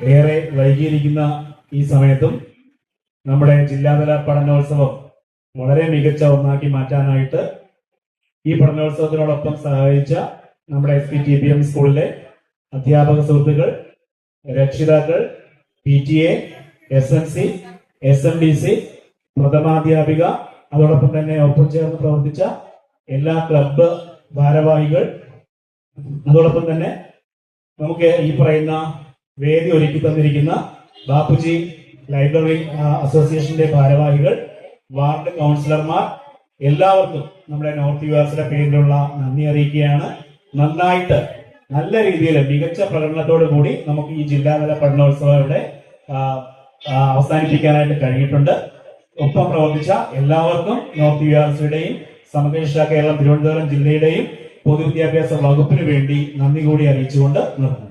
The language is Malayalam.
ഏറെ വൈകിയിരിക്കുന്ന ഈ സമയത്തും നമ്മുടെ ജില്ലാതല പഠനോത്സവം വളരെ മികച്ച ഒന്നാക്കി മാറ്റാനായിട്ട് ഈ പഠനോത്സവത്തിനോടൊപ്പം സഹായിച്ച നമ്മുടെ S P T B M സ്കൂളിലെ അധ്യാപക സുഹൃത്തുക്കൾ രക്ഷിതാക്കൾ P T A S N C S M D C പ്രഥമാധ്യാപിക അതോടൊപ്പം തന്നെ ഒപ്പം ചേർന്ന് പ്രവർത്തിച്ച എല്ലാ ക്ലബ്ബ് ഭാരവാഹികൾ. അതോടൊപ്പം തന്നെ നമുക്ക് ഈ പറയുന്ന വേദി ഒരുക്കി തന്നിരിക്കുന്ന ബാപ്പുജി ലൈബ്രറി അസോസിയേഷന്റെ ഭാരവാഹികൾ വാർഡ് കൗൺസിലർമാർ എല്ലാവർക്കും നമ്മുടെ നോർത്ത് യു എസിന്റെ പേരിലുള്ള നന്ദി അറിയിക്കുകയാണ്. നന്നായിട്ട് നല്ല രീതിയിൽ മികച്ച പ്രകടനത്തോടു കൂടി നമുക്ക് ഈ ജില്ലാതല പഠനോത്സവം ഇവിടെ അവസാനിപ്പിക്കാനായിട്ട് കഴിഞ്ഞിട്ടുണ്ട്. ഒപ്പം പ്രവർത്തിച്ച എല്ലാവർക്കും നോർത്ത് യു ആർ സിയുടെയും സമഗ്രശിക്ഷ കേരളം തിരുവനന്തപുരം ജില്ലയുടെയും പൊതുവിദ്യാഭ്യാസ വകുപ്പിന് വേണ്ടി നന്ദി കൂടി അറിയിച്ചുകൊണ്ട് നിർത്തുന്നു.